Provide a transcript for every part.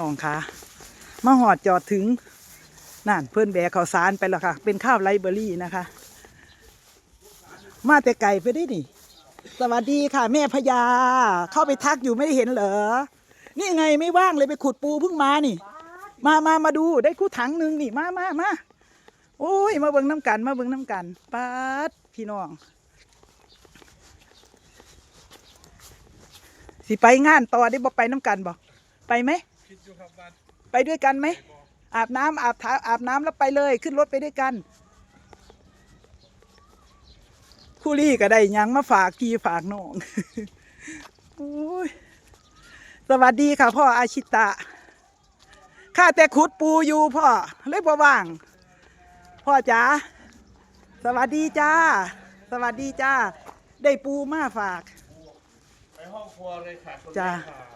น้องค่ะมาหอดจอดถึงนั่นเพื่อนแบกข้าวสารไปแล้วค่ะ เป็นข้าวไรเบอรี่นะคะ มาแต่ไก่ไปได้นี่ สวัสดีค่ะ แม่พญาเข้าไปทักอยู่ไม่ได้เห็นเหรอ นี่ไงไม่ว่างเลยไปขุดปูเพิ่งมานี่ มามามาดูได้คู่ถังหนึ่งนี่มามามาโอ้ย มาเบิ่งน้ำกัน มาเบิ่งน้ำกันปาดพี่น้อง สิไปงานต่อได้บ่ไปน้ำกันบ่ไปไหม ไปด้วยกันไหม อาบน้ำอาบท้าอาบน้ำแล้วไปเลย ขึ้นรถไปด้วยกัน คู่รี่ก็ได้หยังมาฝากพี่ฝากน้อง โอ้ยสวัสดีค่ะ พ่ออาชิตะ ข้าแต่ขุดปูอยู่พ่อเลยบ่ว่าง พ่อจ๋าสวัสดีจ้า สวัสดีจ้า ได้ปูมาฝาก ไปห้องครัวเลยค่ะคุณจ้าแม่ขา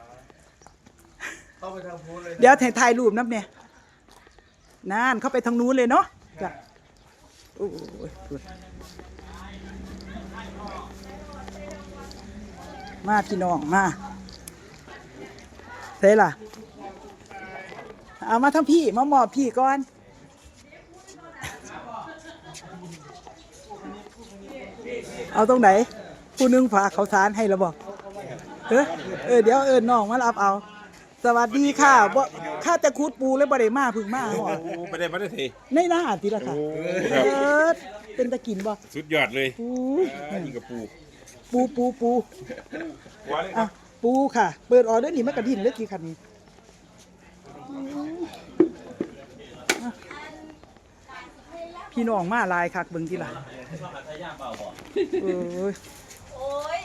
เข้าไปทางพูนเลยเดี๋ยวถ่ายถ่ายรูปนับเนี่ยนานเข้าไปทางนู้นเลยเนาะจ้ะโอ้ยมาพี่น้องมาเซ่ล่ะ เอามาทั้งพี่มาหมอบพี่ก่อนเอาตรงไหน ผู้นึงฝากเขาสารให้เราบอก เออเออเดี๋ยวเออน้องมารับเอา สวัสดีค่ะบ่ข้าจะคูดปูแล้วบ่ได้มาเพึ่งมาหอดโอ้ไม่ได้ไม่ได้ทีในหน้าทีละค่ะเออเป็นตะกินบ่สุดยอดเลยปูอ่ายิงกับปูปูปูปูว้าเลยคอะรับปูค่ะ เปิดออเดอร์นี่มันกระดิ่นเลยกี่คันนี้อะพี่น้องมาหลายคักเบิ่งทีละเออโอ้ย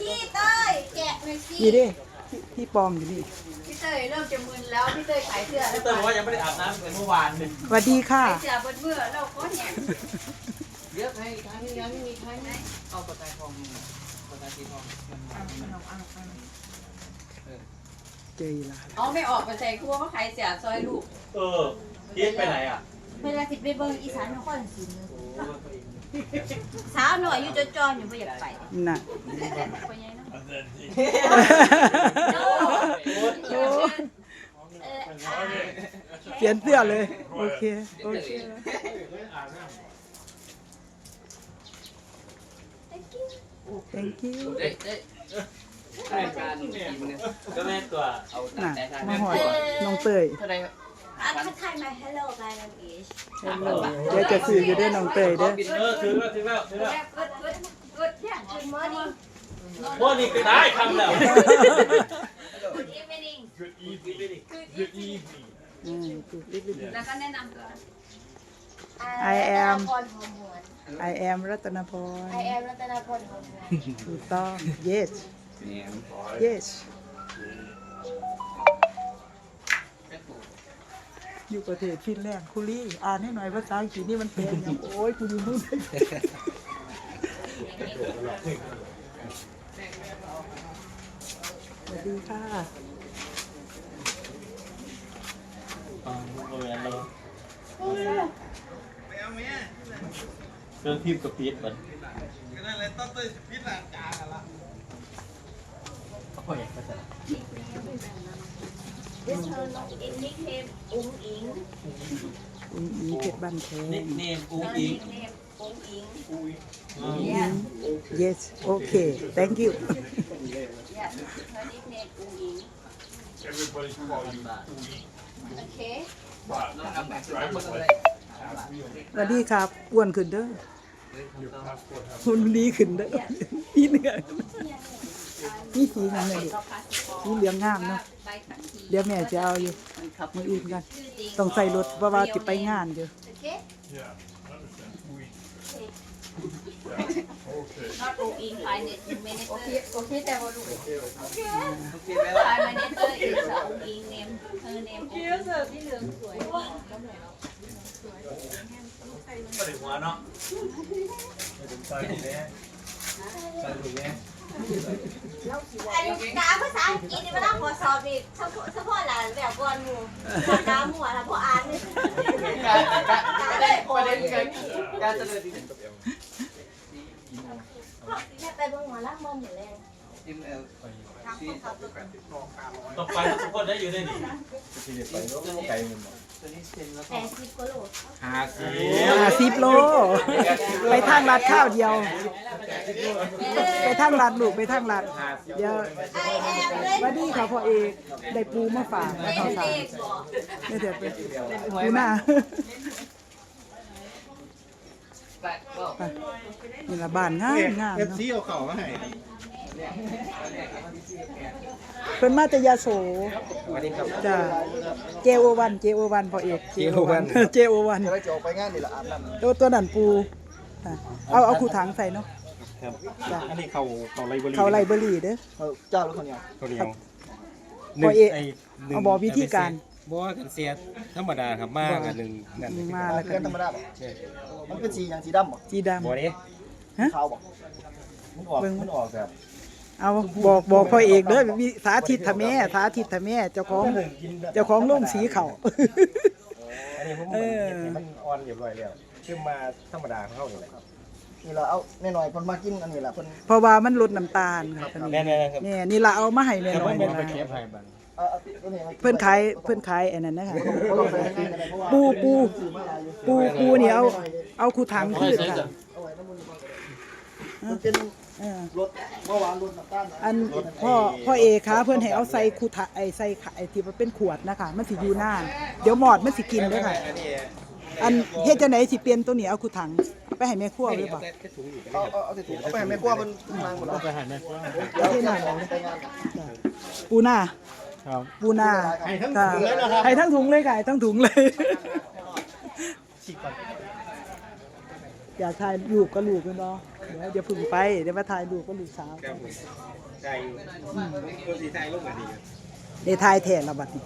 พี่เต้ยแกะหน่อยสินี่เด้ พี่พี่ปอมอยู่นี่พี่เต้ยเริ่มจะมึนแล้วพี่เต้ยขายเสื้อแล้วเตอร์บอกว่ายังไม่ได้อาบน้ำเลยเมื่อวานเลยสวัสดีค่ะ ขายเสื้อบนเมื่อเราก็แหงเยอะให้ครั้งนี้ยังไม่มีครั้งไหนเอาปากกาทองปากกาสีทองเจออีหลาเอาไม่ออกไปใส่ครัวเขาขายเสื้อซอยลูกเออพีทไปไหนอะ เวลาสิไปเบิ่งอีสานนครศรี สาวหน่อยอยู่จจอนอยู่ไม่อยากไปน่ะไปยังเนาะโอ้เอออ่าเปลี่ยนเสื้อเลย โอเค โอเค thank you เอ้ยเอ้ยรายการทีมเนี่ยก็แม่ตัวเอาน่ะแต่ทางมาหอยน้องเตยเท่าไหร่อ่ะทักทายมา hello my name is เดี๋ยวจะซื้ออยู่เด้วยน้องเตยเด้อเออถือแล้วถือแล้วถือแล้ว good good good yeah good morning ว่านี่ก็ได้คำแล้ว good evening Good evening good evening อืมถูกรีบแล้วก็แนะนำตัว I am รัตนาพรหอมหวน I am รัตนพร I am รัตนาพรหอมหวน ถูกต้อง yes yes อยู่ประเทศฟินแลนด์คุรี่อ่านให้หน่อยภาษาอังกฤษนี่มันเป็นอย่างโอ้ยกูอยู่นู่นสวัสดีค่ะเครื่องทิพย์กับพีทมัน This her in nickname อุ้งอิง อุ้งอิงเพชรบ้านแพนิงกเนมอุ้งอิง nickname อุ้งอิง Yes yes okay thank you yes her nickname อุ้งอิง Everybody call you okay สวัสดีครับอ้วนขึ้นเด้อหุ่นดีขึ้นเด้อพี่เหนื่อย นี่สีนั่นเลยสีเหลืองงามเนาะเดี๋ยวแม่จะเอาอยู่มืออื่นกัน ต้องใส่รถเพราะว่าจะไปงานอยู่ okay Yeah, understand. We, not อุ้งอิง Prime Minister okay okay แต่ว่าลูกโอเคไหมล่ะ Prime Minister is อุ้งอิง name her name อุ้งอิงก็ถึงหัวเนาะใส่ถุงแม่ใส่ถุงแม่ อายุน้ำภาษาอังกฤษนี่มันต้องขอสอบอีกเฉพาะเฉพาะหลานแบบก่อนหมู่น้ำหมู่แล้วพออ่านนี่การการประเด็นประเด็นการการเสนอที่แม่ไปเบิ่งหมอลำบ่หมู่แรงจิ้มเอลซีต่อไปทุกคนได้อยู่ได้ดิ ตัวนี้เซ็นแล้วแปก็ดสิบกิโลหาสิห้าสิบโล ไปทางลาดข้าวเดียว ไปทางลาดลูกไปทางลาดเดี๋ยวไอแอมเล่นสวัสดีค่ะพ่อเอกได้ปูมาฝากเล่นข้าวสารเด็กบอกไม่เดี๋ยวไปปูหน้าแปดก็ไปนี่ละบ้านงามงามเอฟเนาะ ซีเอาเข่ามาให้ เพิ่นมาแต่ยาโสสวัสดีครับ จ้ะเจโอวันเจโอวันพ่อเอก JO1 เจโอวันจะได้จะออกไปงานนี่ละอาบน้ำตัวตัวนั่นปูอะเอาเอาคู่ถังใส่เนาะ ครับ จ้ะ อันนี้เขาเขาไลบรารีเขาไลเบอรี่เด้อเจ้าหรือคนเดียวคนเดียวพ่อเอกเอาบอกวิธีการบ่ว่ากันเสียธรรมดาครับมากกันหนึ่งนั่นมาแล้วเพื่กัอนนธรรมดาบ่มันเป็นสีอย่างสีดำบ่จีดำบ่เด้ขาวบ่มันออกมันออกแบบ เอาบอกบอกพ่อเอกเด้อวิสาธิตทะแม่สาธิตทะแม่เจ้าของเจ้าของโรงสีเขาอันนี้ผมเออมันอ่อนเรียบร้อยแล้วขึ้นมาธรรมดาของเขาอย่างไรนี่ล่ะเอาแน่หน่อยเพิ่นมากินอันนี้ล่ะเพิ่นเพราะว่ามันลดน้ำตาลค่ะตอนแน่นี้ๆครับนี่นี่ละเอามาให้แม่แต่น้ผอมยเป็นี่นไปล่ะเก็บให้บังเอาเอาตัวนี้มาเพิ่นขายเพิ่นขายอันนั้นนะคะบ่ต้องใส่ง่ายๆก็ได้เพราะว่าปูปูซื้อมาหลายอยู่ปูปูนี่เอาเอาคูถังขึ้นค่ะเอาไว้น้ำมันก่อนมันเป็น เออรสเมื่อวานรสน้ำตาลนะอันพ่อพ่อเอกคะเพิ่นให้เอาใส่คูถะไอใส่ไอ้ที่มันเป็นขวดนะคะมันสิอยู่นานเดี๋ยวหมอดมันสิกินเด้อค่ะ อันเฮ็ดจังไดสิเปลี่ยนตัวนี้เอาคูถังไปให้แม่ครัวหรือเปล่าเอาเอาเอาใส่ถุงเอาไปให้แม่ครัวเพิ่นนางหมดแล้วไปหันไหมเดี๋ยวที่นั่นไปงานปูนาครับปูนาค่ะให้ทั้งถุงเลยค่ะให้ทั้งถุงเลยอยากถ่ายรูปก็ลูกกันเนาะ เดี๋ยวเดี๋ยวพึ่งไป เดี๋ยวมาถ่ายรูปก็ลูกสาวใจคนสีไทยลูกมาดีเดี๋ยวถ่ายแทนเราบัดนี้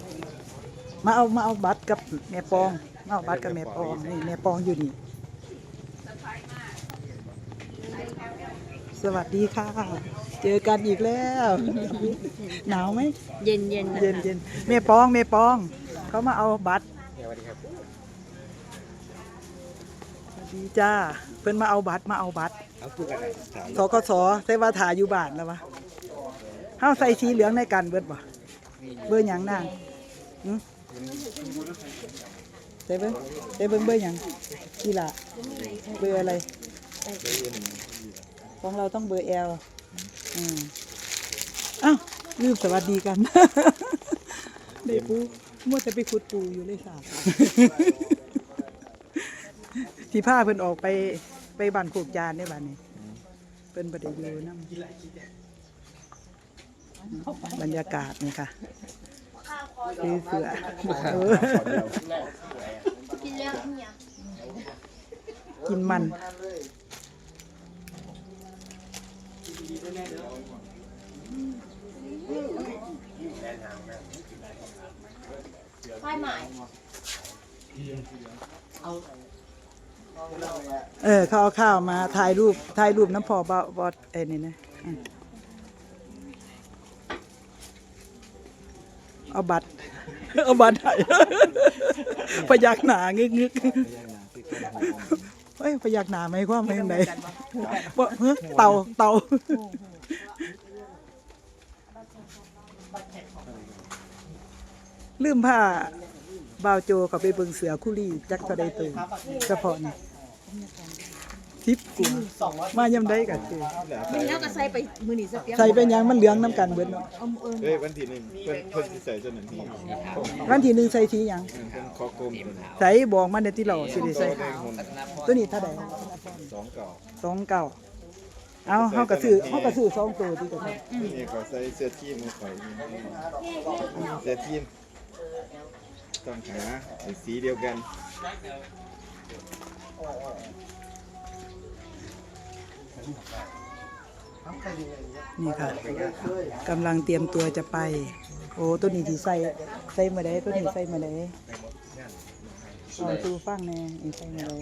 มาเอามาเอาบัตรกับแม่ปองมาเอาบัตรกับแม่ปองนี่แม่ปองอยู่นี่สวัสดีค่ะ เจอกันอีกแล้ว หนาวไหมเย็นเย็นเย็นเย็นแม่ปองแม่ปองเขามาเอาบัตรสวัสดีครับสวัส ดีจ้า เพิ่นมาเอาบัตรมาเอาบัตรเอาพูดกันสกสใส่ว่าถ่ายอยู่บ้านแล้ววะเฮาใส่สีเหลืองในกันเบิดบ่เบอร์หยังนางหึใส่เบิ่งใส่เบิ่งเบอร์หยังนี่ล่ะเบอร์อะไร ของเราต้องเบอร์ L อืมอ้าวลืมสวัสดีกัน ได้ปูมัวแต่ไปขุดปูอยู่เลยสาบ ที่ผ้าเพิ่นออกไปไปบ้านโคกจานได้บ้านนี้เพิ่นบ่ได้อยู่นำบรรยากาศนี่ค่ะซื้อเสือเออกินเรื่องเนี่ยกินมันไฟหมาย เออเขาเอาข้าวมาถ่ายรูปถ่ายรูปน้ำพอบอบอดไอ้นี่นะเอาบัตรเอาบัตรให้พยักหนางึกงึกเฮ้ยพยักหนาไหมความไม่ไหนบ่เฮ้ยเต่าเต่าลืมผ้า บ่าวโจเขาไปเบิ่งเสือคุรีจักเทะไดตูเฉพาะนี่ทิปกูมายำได้กันเจอแล้วก็ใส่ไปมือนีสเปียใส่เป็นหยังมันเหลืองน้ำกันเบิดเนาะเฮ้ยวันที่หนึ่งเพิ่นเพิ่นสิใส่เจ้าหนึ่งที่วันที่หนึ่งใส่สีหยังเพิ่นคอกลมตัวนี้ใส่บอกมันในที่เราสิได้ใส่ตัวนี้เท่าใดสองเก่าสองเก้าเอาเฮากระซื้อเฮากระซื้อสองตัวที่กระซื้อนี่ก็ใส่เสื้อทีมมือข่อยนี่เสื้อทีม ต้องหาสีเดียวกัน นี่ค่ะกำลังเตรียมตัวจะไป โอ้ตัวนี้ที่ใส่ใส่มาได้ตัวนี้ใส่มาได้เอาตูฟังแน่นี่ใส่มาได้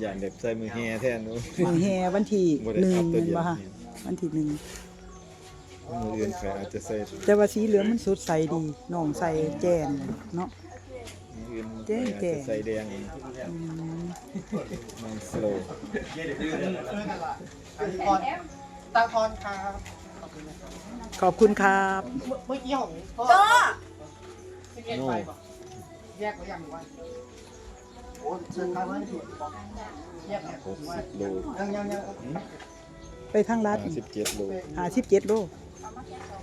อย่างเด็บใส่มือแฮแทนนู้นมือแฮวันที่หนึ่งหนึ่งค่ะวันที่หนึ่งมืออื่นใครอาจจะใส่แต่ว่าสีเหลืองมันสดใสดีน้องใส่แจ้งเนาะ มืออื่นใครอาจจะใส่แดงอืมมันสโลว์ตาคอนครับขอบคุณครับ เมื่อกี้ของพ่อโตโน่แยกไว้ยังหรือว่าโอ้เชิญข้าวไว้ถูกแยกหกสิบโลยังยังยังไปทางลัดห้าสิบเจ็ดโลหาสิบเจ็ดโล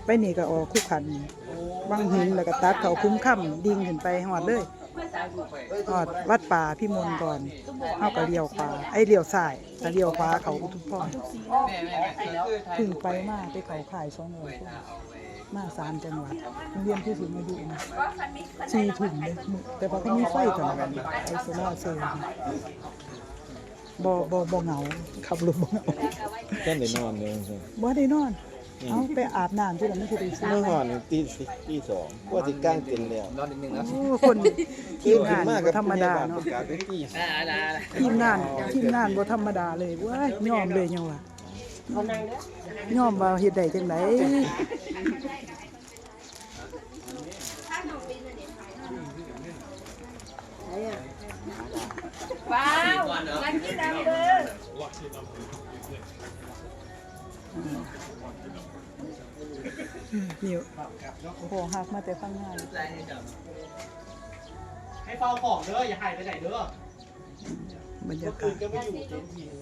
ไปนี่ก็ออกคู่ขันบางหินแล้วก็ตัดเขาคุ้มค่ำดิ่งขึ้นไปหอดเลย หอดวัดป่าพิมลก่อนเอาก็เลี้ยวขวาไอ้เลี้ยวซ้ายก็เลี้ยวขวาเขาอุทุมพรแม่แม่แม่คือถ่ายถึงไปมาไปเขาขายสองร้อยคนมาสามจังหวัดโรงเรียนผู้สูงอายุนะสี่ถุงเลยมื้อแต่พอก็มีไฟกันไอโซล่าร์เซลล์บ่บ่บ่เหงาขับรถบ่เหงาแค่ได้นอนเลยสิบ่ได้นอน เอาไปอาบน้ำที่เราไม่เคยได้ซื้อเมื่อก่อนตีสิตีสองกว่าสิกลางเต็นแล้วนอนนิดนึงนะโอ้คนทีมงานบ่ธรรมดาเนาะประกาศไปตีอ่าอ่าทีมงานทีมงานบ่ธรรมดาเลยเว้ยยอมเลยยังว่ะยอมว่าเฮ็ดได้จังไดว้าวงานที่ดำเด้อ นี่โอ้หักมาแต่ข้างหน้าให้เฝ้าของเด้ออย่าหายไปไหนเด้อบรรยากาศจะไม่อยู่เต็นท์ทีนึง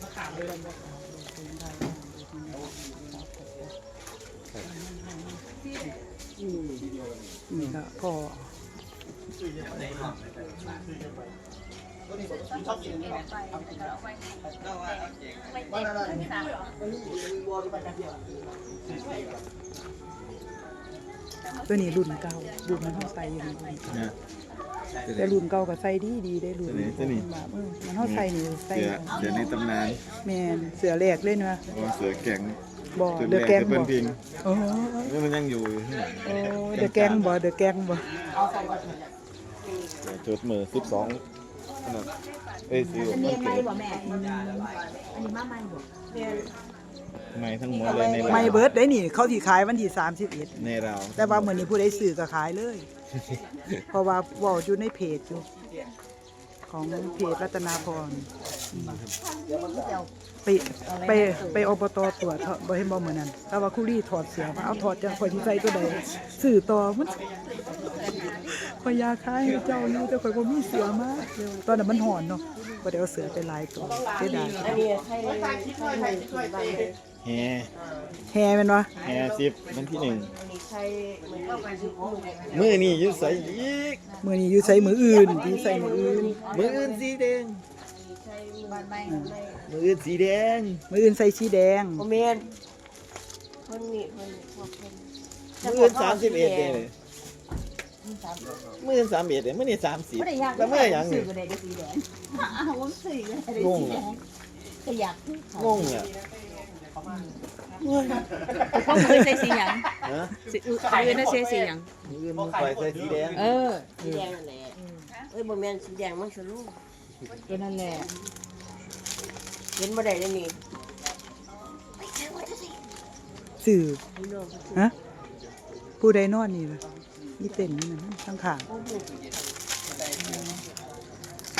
มาถามเลยนี่ก็พ่อ ชอบกินนี่ไหมบ้านอะไรมันนี่มีวัวที่ไปกันเดียวตัวนี้รุ่นเก่ารุ่นมันเฮาใส่อยู่นี่รุ่นเก่านะแต่รุ่นเก่าก็ใส่ดีดีได้รุ่นตัวนี้ตัวนี้แบบเออมันเฮาใส่นี่ใส่เสือเสือในตำนานแม่นเสือแรกเลยเนาะโอ้เสือแข็งบ่จุดเดแรอะกแกงจะเป็บ่นพิงโอ้แล้วมันยังอยู่อยู่ที่ไหนโอ้เดอะแกงบ่เดอะแกงบ่จุดมือสิบสอง นะเอ้ยสิบอันมันี้นไม่เกิดบ่แม่ อันนี้มาไม่บ่ไม่ทั้งหมดเลยในไม่เราเบิดได้นี่ เขาสิขายวันที่31ในเราแต่ว่ามื้อนี้ผู้ใดซื้อก็ขายเลย เพราะว่าเว้าอยู่ในเพจอยู่ของเพจรัตนาพรไปไปไปอบตตรวจเถอะบ่เห็นบ่มื้อนั้นแต่ว่าคุรี่ถอดเสื้อมาเอาถอดจังข่อยสิใส่ตัวใดซื้อต่อมัน ข่อยอยากขายให้เจ้าอยู่แต่ข่อยบ่มีเสือมาเดี๋ยตอนนั้นมันร้อนเนาะบ่ได้เอาเสือไปหลายตัวเสียดายใครใครช่วยไปแฮแฮแม่นบ่แฮสิบวันที่หนึ่งมือนี่อยืดใส่อีกมื้อนี้อยู่ใส่มืออื่นที่ใส่มืออื่นมืออื่นสีแดงมืออื่นสีแดงมืออื่นใส่สีแดงโมเมนคนนี้คนนี้พวกคนมืออื่นสาม สิบเอ็ดเลยมืออื่นสามเอ็ดเลยมือนี่สามสิบไม่ได้อยากแล้วมืออย่างสื่นี้อก็ได้สีแดงอ้าวผมสื่อก็ได้งงสีแดอะงก็อยากขึ้นเขางงอะเขาเคยใส่สีหยังฮะสีอื่นเขาอื่นน่ะใส่สีหยังมืออื่นมือไฟใส่สีแดงเออสีแดงนั่นแหละเอ้ยโมเมนสีแดงมันสลูกตัวนั่นแหละเห็นบ่ได้เลยนี่สื่อพี่น้องฮะผู้ใดนอนนี่ล่ะ นี่เต็นนี่นะข้างข้าง